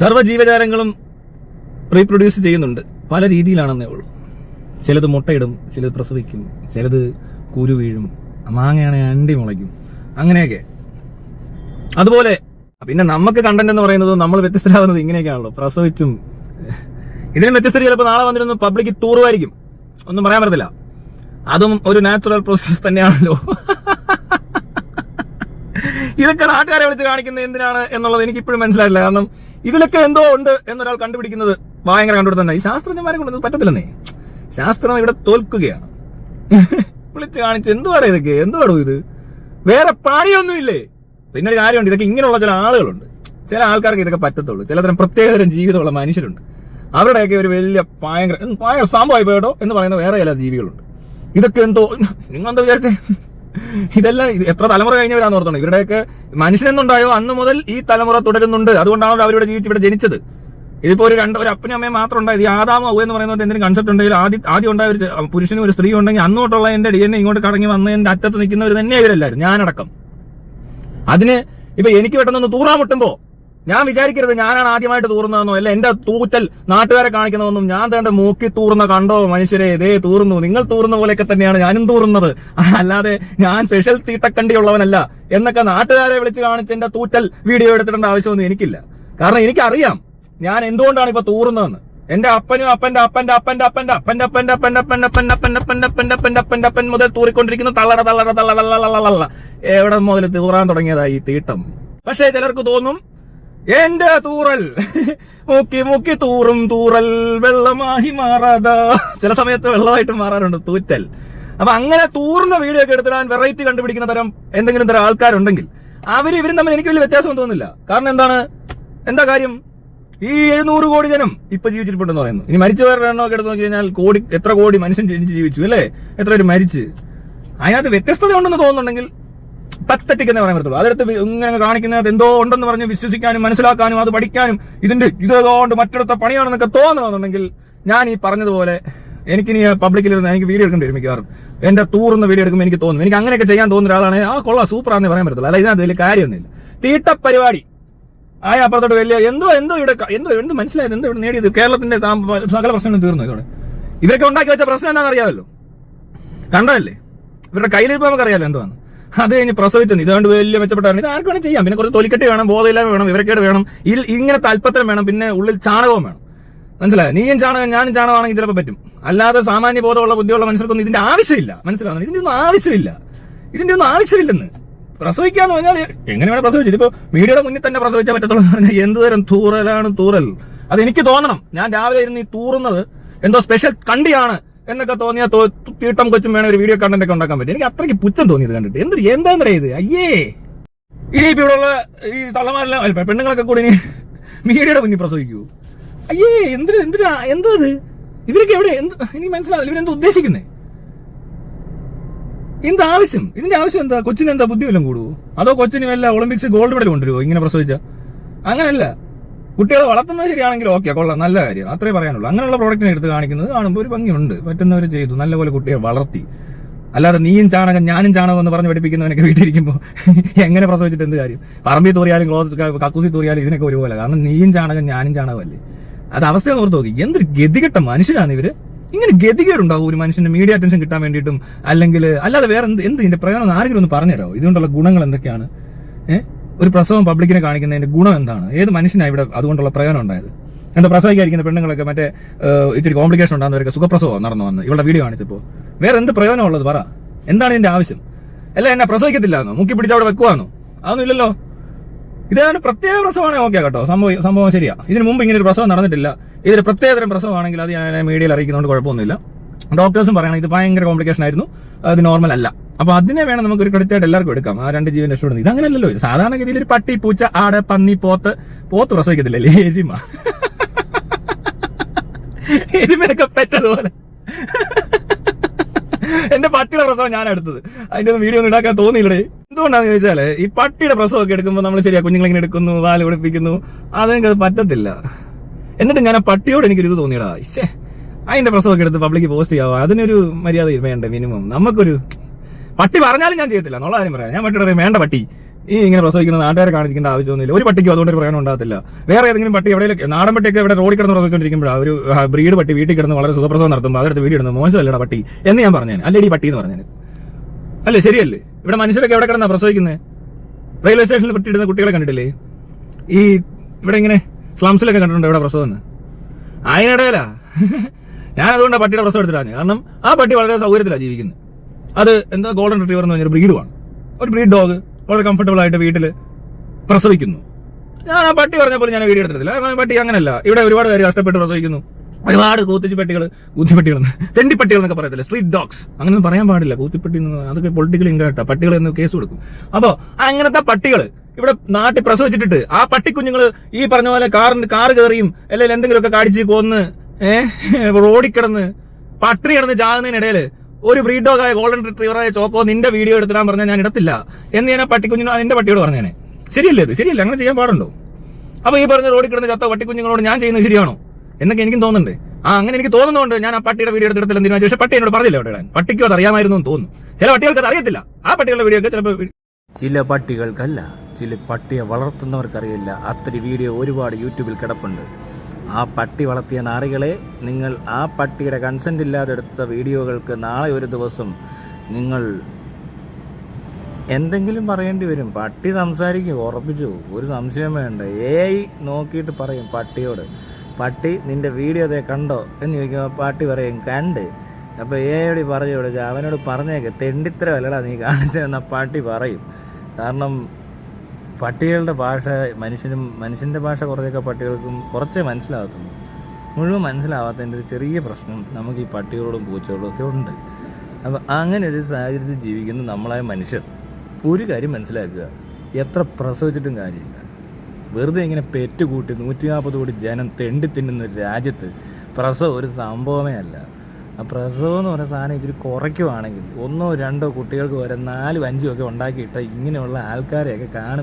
സർവ ജീവജാലങ്ങളും റീപ്രൊഡ്യൂസ് ചെയ്യുന്നുണ്ട്. പല രീതിയിലാണെന്നേ ഉള്ളൂ. ചിലത് മുട്ടയിടും ചിലത് പ്രസവിക്കും ചിലത് കുരു വീഴും മാങ്ങയാണെങ്കിൽ അണ്ടി മുളയ്ക്കും. അങ്ങനെയൊക്കെ. അതുപോലെ പിന്നെ നമുക്ക് കണ്ടന്റ് എന്ന് പറയുന്നത് നമ്മൾ വ്യത്യസ്തരാകുന്നത് ഇങ്ങനെയൊക്കെയാണല്ലോ. പ്രസവിച്ചും ഇതിനും വ്യത്യസ്തത ചിലപ്പോൾ നാളെ വന്നിരുന്നു പബ്ലിക് തൂറുമായിരിക്കും ഒന്നും പറയാൻ പറ്റത്തില്ല. അതും ഒരു നാച്ചുറൽ പ്രോസസ് തന്നെയാണല്ലോ. ഇതൊക്കെ നാട്ടുകാരെ വിളിച്ച് കാണിക്കുന്നത് എന്തിനാണ് എന്നുള്ളത് എനിക്കിപ്പോഴും മനസ്സിലായില്ല കാരണം ഇതിലൊക്കെ എന്തോ ഉണ്ട് എന്നൊരാൾ കണ്ടുപിടിക്കുന്നത് ഭയങ്കര കണ്ടുപിടുത്തം ഈ ശാസ്ത്രജ്ഞന്മാരെ കൊണ്ട് പറ്റത്തില്ലെന്നേ. ശാസ്ത്രം ഇവിടെ തോൽക്കുകയാണ്. വിളിച്ച് കാണിച്ച് എന്തുവാടോ ഇതൊക്കെ? എന്തുവാടോ ഇത്? വേറെ പണിയൊന്നുമില്ലേ? പിന്നെ ഒരു കാര്യമുണ്ട്. ഇതൊക്കെ ഇങ്ങനെയുള്ള ചില ആളുകളുണ്ട്. ചില ആൾക്കാർക്ക് ഇതൊക്കെ പറ്റത്തുള്ളൂ. ചിലതരം പ്രത്യേകതരം ജീവിതമുള്ള മനുഷ്യരുണ്ട്. അവരുടെയൊക്കെ ഒരു വലിയ ഭയങ്കര ഭയങ്കര സംഭവമായി പോയിട്ടോ എന്ന് പറയുന്ന വേറെ ചില ജീവികളുണ്ട്. ഇതൊക്കെ എന്തോ നിങ്ങൾ എന്താ വിചാരിച്ചേ? ഇതെല്ലാം എത്ര തലമുറ കഴിഞ്ഞവരാന്ന് ഓർത്തണം. ഇവരുടെയൊക്കെ മനുഷ്യനെന്നുണ്ടായോ അന്ന് മുതൽ ഈ തലമുറ തുടരുന്നുണ്ട്. അതുകൊണ്ടാണല്ലോ അവരിവിടെ ജീവിച്ച് ഇവിടെ ജനിച്ചത്. ഇതിപ്പോ ഒരു രണ്ട് ഒരു അപ്പനും അമ്മയും മാത്രം ഉണ്ടായത് ഈ ആദാമോ അവ എന്ന് പറയുന്നത് എന്തെങ്കിലും കൺസെപ്റ്റ് ഉണ്ടെങ്കിൽ ആദ്യം ആദ്യം ഉണ്ടായ ഒരു പുരുഷനും ഒരു സ്ത്രീ ഉണ്ടെങ്കിൽ അന്നോട്ടുള്ള എന്റെ ഡി എൻ ഇങ്ങോട്ട് വന്ന് വന്നതിന്റെ അറ്റത്ത് നിൽക്കുന്നവർ തന്നെ ഇവരെല്ലാവരും. ഞാനടക്കം. അതിന് ഇപ്പൊ എനിക്ക് പെട്ടെന്ന് തൂറാ മുട്ടുമ്പോ ഞാൻ വിചാരിക്കരുത് ഞാനാണ് ആദ്യമായിട്ട് തൂറുന്നതെന്നോ അല്ല എന്റെ തൂറ്റൽ നാട്ടുകാരെ കാണിക്കുന്നതെന്നും ഞാൻ തേണ്ട മൂക്കി തൂർന്ന കണ്ടോ മനുഷ്യരെ ഇതേ തൂർന്നു നിങ്ങൾ തൂർന്ന പോലെയൊക്കെ തന്നെയാണ് ഞാനും തൂറുന്നത് അല്ലാതെ ഞാൻ സ്പെഷ്യൽ തീട്ടക്കണ്ടിയുള്ളവനല്ല എന്നൊക്കെ നാട്ടുകാരെ വിളിച്ച് കാണിച്ച് എന്റെ തൂറ്റൽ വീഡിയോ എടുത്തിടേണ്ട ആവശ്യമൊന്നും എനിക്കില്ല കാരണം എനിക്കറിയാം ഞാൻ എന്തുകൊണ്ടാണ് ഇപ്പൊ തൂറുന്നതെന്ന് എന്റെ അപ്പനും അപ്പന്റെ അപ്പന്റെ അപ്പന്റെ അപ്പന്റെ അപ്പന്റെ അപ്പന്റെ അപ്പന്റെ അപ്പന്റെ അപ്പന്റെ അപ്പന്റെ അപ്പന്റെ അപ്പന്റെ അപ്പന്റെ അപ്പന്റെ അപ്പൻ മുതൽ തൂറിക്കൊണ്ടിരിക്കുന്ന തള്ളട തള്ളട തള്ളട എവിടെ മുതൽ തൂറാൻ തുടങ്ങിയതായി തീട്ടം പക്ഷേ ചിലർക്ക് തോന്നും എന്റെ തൂറൽ. മുക്കി മുക്കി തൂറും തൂറൽ വെള്ളമായി മാറാതാ. ചില സമയത്ത് വെള്ളമായിട്ട് മാറാറുണ്ട് തൂറ്റൽ. അപ്പൊ അങ്ങനെ തൂർന്ന വീഡിയോ ഒക്കെ എടുത്തിടാൻ വെറൈറ്റി കണ്ടുപിടിക്കുന്ന തരം എന്തെങ്കിലും തരം ആൾക്കാരുണ്ടെങ്കിൽ അവർ ഇവരും തമ്മിൽ എനിക്ക് വലിയ വ്യത്യാസം തോന്നുന്നില്ല. കാരണം എന്താണ്? എന്താ കാര്യം? ഈ എഴുന്നൂറ് കോടി ജനം ഇപ്പൊ ജീവിച്ചിട്ടുണ്ടെന്ന് പറയുന്നു. ഇനി മരിച്ചവരുടെ എണ്ണമൊക്കെ എടുത്ത് നോക്കി കഴിഞ്ഞാൽ കോടി എത്ര കോടി മനുഷ്യൻ ജനിച്ച് ജീവിച്ചു അല്ലേ? എത്ര പേര് മരിച്ച്. അതിനകത്ത് വ്യത്യസ്തത ഉണ്ടെന്ന് തോന്നുന്നുണ്ടെങ്കിൽ പത്തറ്റിക്ക് എന്നേ പറയാൻ പറ്റത്തുള്ളൂ. അതെടുത്ത് ഇങ്ങനെ കാണിക്കുന്നത് എന്തോ ഉണ്ടെന്ന് പറഞ്ഞ് വിശ്വസിക്കാനും മനസ്സിലാക്കാനും അത് പഠിക്കാനും ഇതിന്റെ ഇതുകൊണ്ട് മറ്റിടത്തെ പണിയാണെന്നൊക്കെ തോന്നുന്നുണ്ടെങ്കിൽ ഞാൻ ഈ പറഞ്ഞതുപോലെ എനിക്ക് എനിക്കിനി പബ്ലിക്കിലിരുന്ന് എനിക്ക് വീഡിയോ എടുക്കേണ്ടി വരും മിക്കവാറും. എന്റെ ടൂറിന്ന് വീഡിയോ എടുക്കുമ്പോൾ എനിക്ക് തോന്നുന്നു എനിക്ക് അങ്ങനെയൊക്കെ ചെയ്യാൻ തോന്നുന്ന ഒരാളാണ്. ആ കൊള്ളാം സൂപ്പറാണെന്ന് പറയാൻ പറ്റത്തുള്ളൂ. അല്ല ഇതിനകത്ത് വലിയ കാര്യമൊന്നുമില്ല. തീട്ട പരിപാടി ആയ അപ്പുറത്തോട്ട് വലിയ എന്തോ എന്തോ ഇവിടെ എന്തോ എന്ത് മനസ്സിലായത്? എന്തോ ഇവിടെ നേടിയത്? കേരളത്തിന്റെ സകല പ്രശ്നങ്ങളും തീർന്നു ഇതോടെ. ഇവരൊക്കെ ഉണ്ടാക്കി വെച്ച പ്രശ്നം എന്താണെന്ന് അറിയാമല്ലോ. കണ്ടതല്ലേ? ഇവരുടെ കയ്യിലിരിപ്പ് നമുക്കറിയാലോ എന്തുവാണ് അത് കഴിഞ്ഞ് പ്രസവിച്ചെന്ന് ഇതുകൊണ്ട് വലിയ മെച്ചപ്പെട്ടാണ് ഇത് ആർക്ക് വേണം ചെയ്യാം. പിന്നെ കുറച്ച് തൊലിക്കെട്ടി വേണം ബോധമില്ലായ്മ വേണം ഇവരക്കേട് വേണം ഇതിൽ ഇങ്ങനെ താല്പര്യം വേണം പിന്നെ ഉള്ളിൽ ചാണകവും വേണം. മനസ്സിലായോ? നീയും ചാണകം ഞാനും ചാണകമാണെങ്കിൽ ചിലപ്പോൾ പറ്റും. അല്ലാതെ സാമാന്യ ബോധമുള്ള ബുദ്ധിയുള്ള മനുഷ്യർക്കൊന്നും ഇതിന്റെ ആവശ്യമില്ല. മനസ്സിലാവുന്നത്? ഇതിന്റെ ഒന്നും ആവശ്യമില്ല. ഇതിന്റെ ഒന്നും ആവശ്യമില്ലെന്ന്. പ്രസവിക്കാന്ന് പറഞ്ഞാൽ എങ്ങനെയാണ് പ്രസവിച്ചത് ഇതിപ്പോ മീഡിയയുടെ മുന്നിൽ തന്നെ പ്രസവിച്ചാൽ പറ്റത്തുള്ളൂ പറഞ്ഞാൽ എന്ത് തരം തൂറലാണ് തൂറൽ? അത് എനിക്ക് തോന്നണം. ഞാൻ രാവിലെ ഇരുന്ന് ഈ തൂറുന്നത് എന്തോ സ്പെഷ്യൽ കണ്ടിയാണ്. എന്നൊക്കെ തോന്നിയ തീട്ടം കൊച്ചും വേണം ഒരു വീഡിയോ കണ്ടന്റ് ഒക്കെ ഉണ്ടാക്കാൻ പറ്റും. എനിക്ക് അത്രയ്ക്ക് പുച്ഛം തോന്നിയത് കണ്ടിട്ട്. എന്തൊരു എന്താന്ന് ഇത്? അയ്യേ! ഇനി ഇപ്പൊ ഇവിടെ ഉള്ള ഈ തള്ളമാരെല്ലാം പെണ്ണുങ്ങളൊക്കെ കൂടി ഇനി മീഡിയയുടെ മുന്നിൽ പ്രസവിക്കൂ അയ്യേ എന്ത് എന്തിനാ എന്താ ഇത്? ഇവരൊക്കെ എവിടെ എന്ത് എനിക്ക് മനസ്സിലാവില്ല. ഇവരെന്താ ഉദ്ദേശിക്കുന്നേ? എന്ത് ആവശ്യം? ഇതിന്റെ ആവശ്യം എന്താ? കൊച്ചിന് എന്താ ബുദ്ധി വല്ലതും കൂടുവോ? അതോ കൊച്ചിന് വല്ല ഒളിമ്പിക്സ് ഗോൾഡ് മെഡൽ കൊണ്ടുവരുമോ ഇങ്ങനെ പ്രസവിച്ച? അങ്ങനല്ല. കുട്ടികളെ വളർത്തുന്നത് ശരിയാണെങ്കിൽ ഓക്കെ കൊള്ളാം നല്ല കാര്യം. അത്രേ പറയാനുള്ളൂ. അങ്ങനെയുള്ള പ്രോഡക്റ്റിനെ എടുത്ത് കാണിക്കുന്നത് കാണുമ്പോൾ ഒരു ഭംഗിയുണ്ട്. പറ്റുന്നവർ ചെയ്തു. നല്ലപോലെ കുട്ടിയെ വളർത്തി. അല്ലാതെ നീയും ചാണകം ഞാനും ചാണകം എന്ന് പറഞ്ഞ് പഠിപ്പിക്കുന്നവനൊക്കെ വീട്ടിലിരിക്കുമ്പോൾ എങ്ങനെ പ്രസവിച്ചിട്ട് എന്ത് കാര്യം? പറമ്പി തോറിയാലും ക്ലോസ് കക്കൂസി തോറിയാലും ഇതിനൊക്കെ ഒരുപോലെ. കാരണം നീയും ചാണകം ഞാനും ചാണകമല്ലേ? അത് അവസ്ഥ ഓർത്ത് നോക്കി. എന്തൊരു ഗതികെട്ട മനുഷ്യരാണ് ഇവർ. ഇങ്ങനെ ഗതികേടുണ്ടാവും ഒരു മനുഷ്യന്റെ മീഡിയ അറ്റൻഷൻ കിട്ടാൻ വേണ്ടിയിട്ടും അല്ലെങ്കിൽ അല്ലാതെ വേറെ എന്ത് എന്ത് ഇതിന്റെ പ്രയോജനം ആരെങ്കിലും ഒന്ന് പറഞ്ഞുതരാമോ ഇതുകൊണ്ടുള്ള ഗുണങ്ങൾ എന്തൊക്കെയാണ്? ഏഹ് ഒരു പ്രസവം പബ്ലിക്കിനെ കാണിക്കുന്നതിന്റെ ഗുണം എന്താണ്? ഏത് മനുഷ്യനാണ് ഇവിടെ അതുകൊണ്ടുള്ള പ്രയോജനം ഉണ്ടായത്? എന്താ പ്രസവിക്കാതിരിക്കുന്ന പെണ്ണുങ്ങളൊക്കെ മറ്റേ ഇത്തിരി കോംപ്ലിക്കേഷൻ ഉണ്ടാകുന്നവരൊക്കെ സുഖപ്രസവം നടന്നു വന്ന്. ഇവിടെ വീഡിയോ കാണിച്ചപ്പോൾ വേറെ എന്ത് പ്രയോജനം ഉള്ളത് പറ. എന്താണ് ഇതിന്റെ ആവശ്യം? അല്ല എന്നെ പ്രസവിക്കത്തില്ലാന്നോ? മുക്കി പിടിച്ച് അവിടെ വെക്കുവാന്നോ? അതൊന്നും ഇല്ലല്ലോ. ഇതാണ് പ്രത്യേക പ്രസവമാണ് ഓക്കെ കേട്ടോ. സംഭവം സംഭവം ശരിയാ. ഇതിന് മുമ്പ് ഇങ്ങനെ ഒരു പ്രസവം നടന്നിട്ടില്ല. ഇതൊരു പ്രത്യേകതരം പ്രസവമാണെങ്കിൽ അത് ഞാൻ മീഡിയയിൽ അറിയിക്കുന്നതുകൊണ്ട് കുഴപ്പമൊന്നുമില്ല. ഡോക്ടേഴ്സും പറയണം ഇത് ഭയങ്കര കോംപ്ലിക്കേഷൻ ആയിരുന്നു. അത് നോർമൽ അല്ല. അപ്പൊ അതിനെ വേണം നമുക്ക് ഒരു ക്രെഡിറ്റ് ആയിട്ട് എല്ലാവർക്കും എടുക്കാം. ആ രണ്ട് ജീവൻ രക്ഷപ്പെടുന്നത്. ഇത് അങ്ങനെയല്ലോ സാധാരണ ഗതിയിൽ ഒരു പട്ടി പൂച്ച ആട് പന്നി പോത്ത് പോത്ത് പ്രസവിക്കത്തില്ലല്ലേ എരിമ. എരിമയൊക്കെ പെറ്റതുപോലെ. എന്റെ പട്ടിയുടെ പ്രസവം ഞാൻ എടുത്തത്. അതിന്റെ ഒന്നും വീഡിയോ ഒന്നും ഉണ്ടാക്കാൻ തോന്നിയില്ലേ എന്തുകൊണ്ടാന്ന് ചോദിച്ചാൽ ഈ പട്ടിയുടെ പ്രസവമൊക്കെ എടുക്കുമ്പോൾ നമ്മൾ ശരിയാ കുഞ്ഞുങ്ങളെ എടുക്കുന്നു വാൽ കുടിപ്പിക്കുന്നു അതെനിക്ക് അത് പറ്റത്തില്ല. എന്നിട്ട് ഞാൻ ആ പട്ടിയോട് എനിക്കൊരു ഇത് തോന്നിയടാ അതിന്റെ പ്രസവമൊക്കെ എടുത്ത് പബ്ലിക്ക് പോസ്റ്റ് ചെയ്യാവോ? അതിനൊരു മര്യാദ വേണ്ട മിനിമം നമുക്കൊരു പട്ടി പറഞ്ഞാലും ഞാൻ ചെയ്യത്തില്ല. എന്നുള്ള കാര്യം പറയാം. ഞാൻ പട്ടി പറയും വേണ്ട പട്ടി. ഈ ഇങ്ങനെ പ്രസവിക്കുന്ന നാട്ടുകാരെ കാണിക്കേണ്ട ആവശ്യമൊന്നുമില്ല. ഒരു പട്ടിക്കും അതുകൊണ്ട് ഒരു ഉണ്ടാകത്തില്ല. വേറെ ഏതെങ്കിലും പട്ടി എവിടെ നാടൻ പട്ടിയൊക്കെ ഇവിടെ റോഡിൽ കിടന്ന് പ്രസവിച്ചുകൊണ്ടിരിക്കുമ്പോഴാണ് ഒരു ബ്രീഡ് പട്ടി വീട്ടിൽ കിടന്ന് വളരെ സുഖപ്രസവം നടത്തുമ്പോൾ അതെടുത്ത് വീഡിയോ ഇടുന്നത് മോശമല്ലടാ പട്ടി. എന്ന് ഞാൻ പറഞ്ഞു അല്ലേ ഈ പട്ടി എന്ന് പറഞ്ഞേനെ? അല്ലേ ശരിയല്ലേ? ഇവിടെ മനുഷ്യരൊക്കെ എവിടെ കിടന്നാ പ്രസവിക്കുന്നത് റെയിൽവേ സ്റ്റേഷനിൽ പറ്റിയിടുന്ന കുട്ടികളെ കണ്ടിട്ടില്ലേ? ഈ ഇവിടെ ഇങ്ങനെ സ്ലംസിലൊക്കെ കണ്ടിട്ടുണ്ട് ഇവിടെ പ്രസവം അതിനിടയിലാ ഞാൻ അതുകൊണ്ട് ആ പട്ടിയുടെ പ്രസവം എടുത്തിട്ടാണ്. കാരണം ആ പട്ടി വളരെ സൗകര്യത്തിലാണ് ജീവിക്കുന്നത്. അത് എന്താ ഗോൾഡൻ റിട്രീവർ എന്ന് പറഞ്ഞൊരു ബ്രീഡുമാണ് ഒരു ബ്രീഡ് ഡോഗ് വളരെ കംഫർട്ടബിൾ ആയിട്ട് വീട്ടിൽ പ്രസവിക്കുന്നു. ഞാൻ ആ പട്ടി പറഞ്ഞപ്പോൾ ഞാൻ വീഡിയോ എടുത്തിട്ടില്ല. പട്ടി അങ്ങനെയല്ല ഇവിടെ ഒരുപാട് പേര് കഷ്ടപ്പെട്ട് പ്രസവിക്കുന്നു. ഒരുപാട് കൂത്തിച്ച് പട്ടികൾ കൂത്തിപ്പട്ടികൾ തെണ്ടിപ്പട്ടികൾ എന്നൊക്കെ പറയത്തില്ല? സ്ട്രീറ്റ് ഡോഗ്സ് അങ്ങനെ പറയാൻ പാടില്ല. കൂത്തിപ്പട്ടി അതൊക്കെ പൊളിറ്റിക്കലി ഇൻകറക്റ്റാ പട്ടികൾ എന്ന് കേസ് കൊടുക്കും. അപ്പോ അങ്ങനത്തെ പട്ടികൾ ഇവിടെ നാട്ടിൽ പ്രസവിച്ചിട്ടിട്ട് ആ പട്ടിക്കുഞ്ഞുങ്ങൾ ഈ പറഞ്ഞ പോലെ കാറിന് കാറ് കയറിയും അല്ലെങ്കിൽ എന്തെങ്കിലുമൊക്കെ കാടിച്ച് കൊന്ന് ഏഹ് റോഡിൽ കിടന്ന് പട്ടിണി കിടന്ന് ചാകുന്നതിനിടയിൽ ഒരു ബ്രീഡ് ഡോഗായ ഗോൾഡൻ റിട്രീവറായ ചോക്കോ നിന്റെ വീഡിയോ എടുത്തിടാൻ പറഞ്ഞാൽ ഞാൻ ഇടത്തില്ല എന്ന് ഞാൻ പട്ടിക്കുഞ്ഞിനോ എന്റെ പട്ടിയോട് പറഞ്ഞേനെ. ശരിയല്ലേ ഇത്? ശരിയല്ല? അങ്ങനെ ചെയ്യാൻ പാടുണ്ടോ? അപ്പൊ ഈ പറഞ്ഞ റോഡിൽ കിടന്ന് ചത്ത പട്ടിക്കുഞ്ഞുങ്ങളോട് ഞാൻ ചെയ്യുന്നത് ശരിയാണോ? എന്നൊക്കെ എനിക്കും തോന്നുന്നുണ്ട്. ആ അങ്ങനെ എനിക്ക് തോന്നുന്നുണ്ട്. ഞാൻ ആ പട്ടിയുടെ വീഡിയോ എടുത്തിടത്തില്ല എന്തിനാ? പക്ഷേ പട്ടി എന്നോട് പറഞ്ഞില്ല അവിടെ ഇടാൻ? പട്ടിക്കും അത് അറിയാമായിരുന്നു എന്ന് തോന്നുന്നു. ചില പട്ടികൾക്ക് അറിയത്തില്ല. ആ പട്ടികളുടെ വീഡിയോ ഒക്കെ ചിലപ്പോൾ ചില പട്ടികൾക്കല്ല ചില പട്ടിയെ വളർത്തുന്നവർക്കറിയില്ല. അത്തരം വീഡിയോ ഒരുപാട് യൂട്യൂബിൽ കിടപ്പുണ്ട്. ആ പട്ടി വളർത്തിയ നാറികളെ നിങ്ങൾ ആ പട്ടിയുടെ കൺസെന്റ് ഇല്ലാതെ എടുത്ത വീഡിയോകൾക്ക് നാളെ ഒരു ദിവസം നിങ്ങൾ എന്തെങ്കിലും പറയേണ്ടി വരും. പട്ടി സംസാരിക്കും ഉറപ്പിച്ചു. ഒരു സംശയം വേണ്ട. എ നോക്കിയിട്ട് പറയും പട്ടിയോട്. പട്ടി നിന്റെ വീഡിയോ അതേ കണ്ടോ? എന്ന് ചോദിക്കുമ്പോൾ പട്ടി പറയും കണ്ട്. അപ്പോൾ എ ഐയോട് പറഞ്ഞു കൊടുക്കുക അവനോട് പറഞ്ഞേക്ക് തെണ്ടിത്തരമല്ലടാ നീ കാണിച്ചതെന്ന പട്ടി പറയും. കാരണം പട്ടികളുടെ ഭാഷ മനുഷ്യനും മനുഷ്യന്റെ ഭാഷ കുറേയൊക്കെ പട്ടികൾക്കും കുറച്ചേ മനസ്സിലാകത്തുള്ളൂ. മുഴുവൻ മനസ്സിലാവാത്തതിന്റെ ഒരു ചെറിയ പ്രശ്നം നമുക്ക് ഈ പട്ടികളോടും പൂച്ചകളോടും ഒക്കെ ഉണ്ട്. അപ്പോൾ അങ്ങനെ ഒരു സാഹചര്യത്തിൽ ജീവിക്കുന്ന നമ്മളായ മനുഷ്യർ ഒരു കാര്യം മനസ്സിലാക്കുക. എത്ര പ്രസവിച്ചിട്ടും കാര്യമില്ല. വെറുതെ ഇങ്ങനെ പെറ്റ് കൂട്ടി നൂറ്റി നാൽപ്പത് കോടി ജനം തെണ്ടി തിന്നുന്ന ഒരു രാജ്യത്ത് പ്രസവം ഒരു സംഭവമേ അല്ല. ആ പ്രസവം എന്ന് പറയുന്ന സാധനം ഇച്ചിരി കുറയ്ക്കുവാണെങ്കിൽ ഒന്നോ രണ്ടോ കുട്ടികൾക്ക് വരെ നാലും അഞ്ചും ഒക്കെ ഉണ്ടാക്കിയിട്ട് ഇങ്ങനെയുള്ള ആൾക്കാരെയൊക്കെ കാണും.